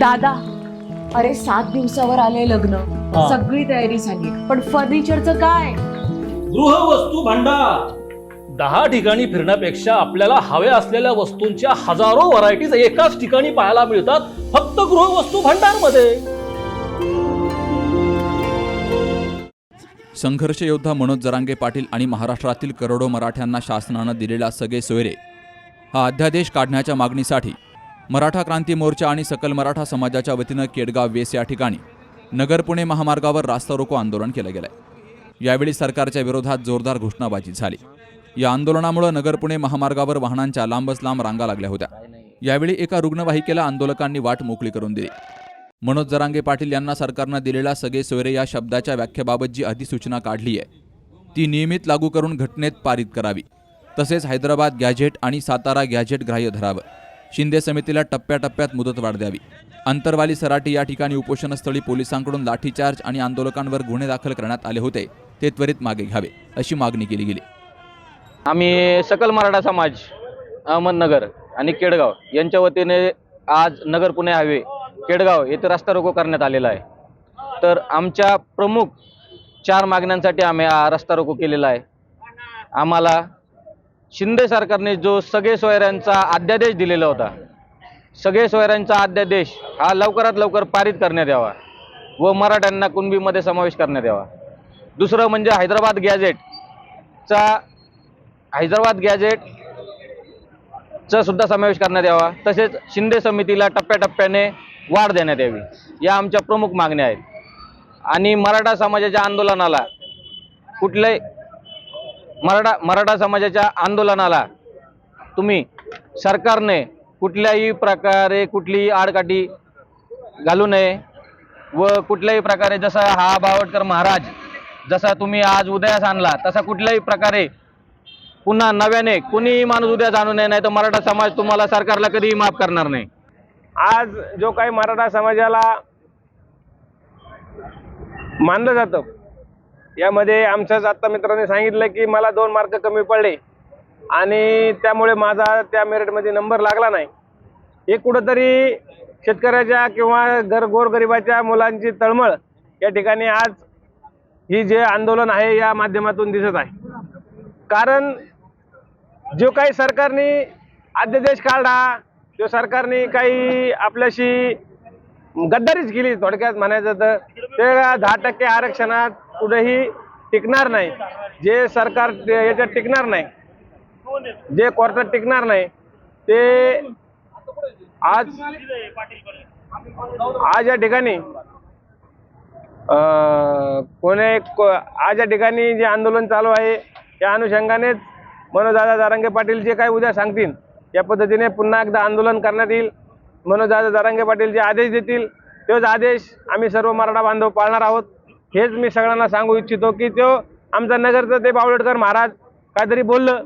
दादा अरे सात दिवसावर आले लग्न. हा. सगळी तयारी झाली. पण फर्निचरचं काय? गृहवस्तू भांडार. दहा ठिकाणी फिरण्यापेक्षा आपल्याला हव्या असलेल्या वस्तूंच्या हजारो व्हरायटीज एकाच ठिकाणी पाहायला मिळतात फक्त गृहवस्तू भांडारमध्ये संघर्ष योद्धा मनोज जरांगे पाटील आणि महाराष्ट्रातील करोडो मराठ्यांना शासनानं दिलेला सगळे सोयरे हा अध्यादेश काढण्याच्या मागणीसाठी मराठा क्रांती मोर्चा आणि सकल मराठा समाजाच्या वतीनं केडगाव वेस या ठिकाणी नगर पुणे महामार्गावर रास्ता रोको आंदोलन केलं गेलंय. यावेळी सरकारच्या विरोधात जोरदार घोषणाबाजी झाली. या आंदोलनामुळे नगर पुणे महामार्गावर वाहनांच्या लांबच लांब रांगा लागल्या होत्या. यावेळी एका रुग्णवाहिकेला आंदोलकांनी वाट मोकळी करून दिली. मनोज जरांगे पाटील यांना सरकारनं दिलेला सगळे सोयरे या शब्दाच्या व्याख्येबाबत जी अधिसूचना काढली आहे ती नियमित लागू करून घटनेत पारित करावी. तसेच हैदराबाद गॅझेट आणि सातारा गॅझेट ग्राह्य धरावं. शिंदे समितीला टप्प्याटप्प्यात मुदतवाढ द्यावी. अंतरवाली सराटी या ठिकाणी उपोषणस्थळी पोलिसांकडून लाठीचार्ज आणि आंदोलकांवर गुन्हे दाखल करण्यात आले होते ते त्वरित मागे घ्यावे अशी मागणी केली गेली. आम्ही सकल मराठा समाज अहमदनगर आणि केडगाव यांच्या वतीने आज नगर पुणे हायवे केडगाव येथे रस्ता रोको करण्यात आलेला आहे. तर आमच्या प्रमुख चार मागण्यांसाठी आम्ही हा रस्ता रोको केलेला आहे. आम्हाला शिंदे सरकारने जो सगळे सोयऱ्यांचा अध्यादेश दिलेला होता सगळे सोयऱ्यांचा अध्यादेश हा लवकरात लवकर पारित करण्यात यावा व मराठ्यांना कुणबीमध्ये समावेश करण्यात यावा. दुसरं म्हणजे हैदराबाद गॅझेटचा हैदराबाद गॅजेटचा सुद्धा समावेश करण्यात यावा. तसेच शिंदे समितीला टप्प्याटप्प्याने वाढ देण्यात यावी या आमच्या प्रमुख मागण्या आहेत. आणि मराठा समाजाच्या आंदोलनाला कुठल्याही मराठा मराठा समाजाच्या आंदोलनाला तुम्ही सरकारने कुठल्याही प्रकारे कुठलीही आडकाठी घालू नये व कुठल्याही प्रकारे जसा हा बावटकर महाराज जसा तुम्ही आज उदयास आणला तसा कुठल्याही प्रकारे पुन्हा नव्याने कुणीही माणूस उद्या जाणू नये नाही तर मराठा समाज तुम्हाला सरकारला कधीही माफ करणार नाही. आज जो काही मराठा समाजाला मानलं जातं यामध्ये आमच्याच आत्ता मित्राने सांगितलं की मला दोन मार्क कमी पडले. आणि त्यामुळे माझा त्या मेरिटमध्ये नंबर लागला नाही. हे कुठंतरी शेतकऱ्याच्या किंवा घर गोरगरिबाच्या मुलांची तळमळ या ठिकाणी आज ही जे आंदोलन आहे या माध्यमातून दिसत आहे. कारण जो काही सरकारने अध्यादेश काढला तो सरकारने काही आपल्याशी गद्दारीच केली थोडक्यात म्हणायचं तर ते दहा टक्के आरक्षणात कुठेही टिकणार नाही. जे सरकार याच्यात टिकणार नाही. जे कोर्टात टिकणार नाही. ते आज आज या ठिकाणी अं, कोणे आज या ठिकाणी जे आंदोलन चालू आहे त्या अनुषंगानेच मनोजदादा जारांगे पाटील जे काय उद्या सांगतील या पद्धतीने पुन्हा एकदा आंदोलन करण्यात येईल. मनोजदादा जारांगे पाटील जे आदेश देतील तोच आदेश आम्ही सर्व मराठा बांधव पाळणार आहोत. हेच मी सगळ्यांना सांगू इच्छितो की तो आमचा नगरचं ते बावळटकर महाराज काहीतरी बोललं.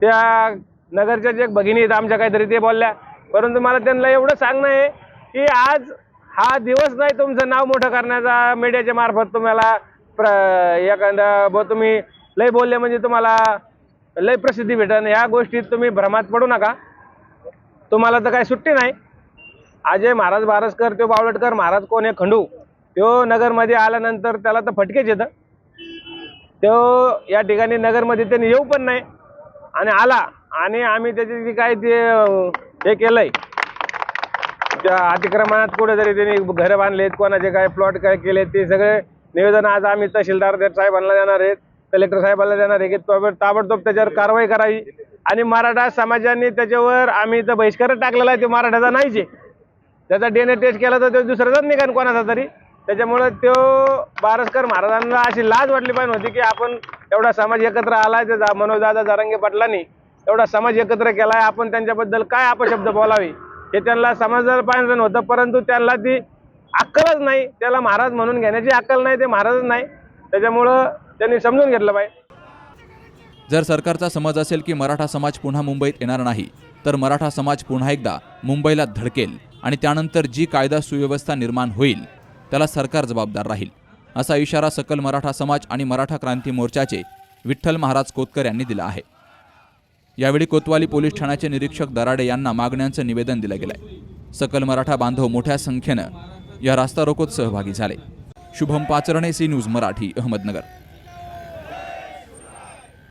त्या नगरच्या जे भगिनी आहेत आमच्या काहीतरी ते बोलल्या. परंतु मला त्यांना एवढं सांगणं आहे की आज हा दिवस नाही तुमचं नाव मोठं करण्याचा मीडियाच्या मार्फत तुम्हाला प्र एखादा ब तुम्ही लय बोलले म्हणजे तुम्हाला लय प्रसिद्धी भेटन. ह्या गोष्टीत तुम्ही भ्रमात पडू नका. तुम्हाला तर काही सुट्टी नाही. अजय महाराज बारसकर तो बावळटकर महाराज कोण आहे? खंडू. तो नगरमध्ये आल्यानंतर त्याला तर फटकेच येतं. तो या ठिकाणी नगरमध्ये त्यांनी येऊ पण नाही. आणि आला. आणि आम्ही त्याची जी काय ते हे केलंय. त्या अतिक्रमणात कुठेतरी त्यांनी घरं बांधलेत. कोणाचे काय प्लॉट काय केले ते सगळे निवेदन आज आम्ही तहसीलदार साहेबांना देणार आहेत. कलेक्टर साहेबांना देणार आहे की ताबडतोब त्याच्यावर कारवाई करावी. आणि मराठा समाजाने त्याच्यावर आम्ही इथं बहिष्कार टाकलेला आहे. ते मराठाचा नाहीच आहे. त्याचा डीएनए टेस्ट केला तर ते दुसऱ्याचाच निघाल कोणाचा तरी. त्याच्यामुळं तो बारसकर महाराजांना अशी लाज वाटली पाहिजे होती की आपण एवढा समाज एकत्र आलाय ते जा- मनोजदादा जारंगे पाटलांनी एवढा समाज एकत्र केलाय आपण त्यांच्याबद्दल काय अपशब्द बोलावे? हे त्यांना समजायला पाहिजे होतं परंतु त्यांना ती अक्कलच नाही. त्याला महाराज म्हणून घेण्याची अक्कल नाही ते महाराजच नाही. त्याच्यामुळं त्यांनी समजून घेतलं पाहिजे. जर सरकारचा समज असेल की मराठा समाज पुन्हा मुंबईत येणार नाही तर मराठा समाज पुन्हा एकदा मुंबईला धडकेल आणि त्यानंतर जी कायदा सुव्यवस्था निर्माण होईल त्याला सरकार जबाबदार राहील असा इशारा सकल मराठा समाज आणि मराठा क्रांती मोर्चाचे विठ्ठल महाराज कोतकर यांनी दिला आहे. यावेळी कोतवाली पोलीस ठाण्याचे निरीक्षक दराडे यांना मागण्यांचं निवेदन दिलं गेलंय. सकल मराठा बांधव मोठ्या संख्येनं या रास्ता रोकोत सहभागी झाले. Shubham Pacharne C news Marathi Ahmednagar.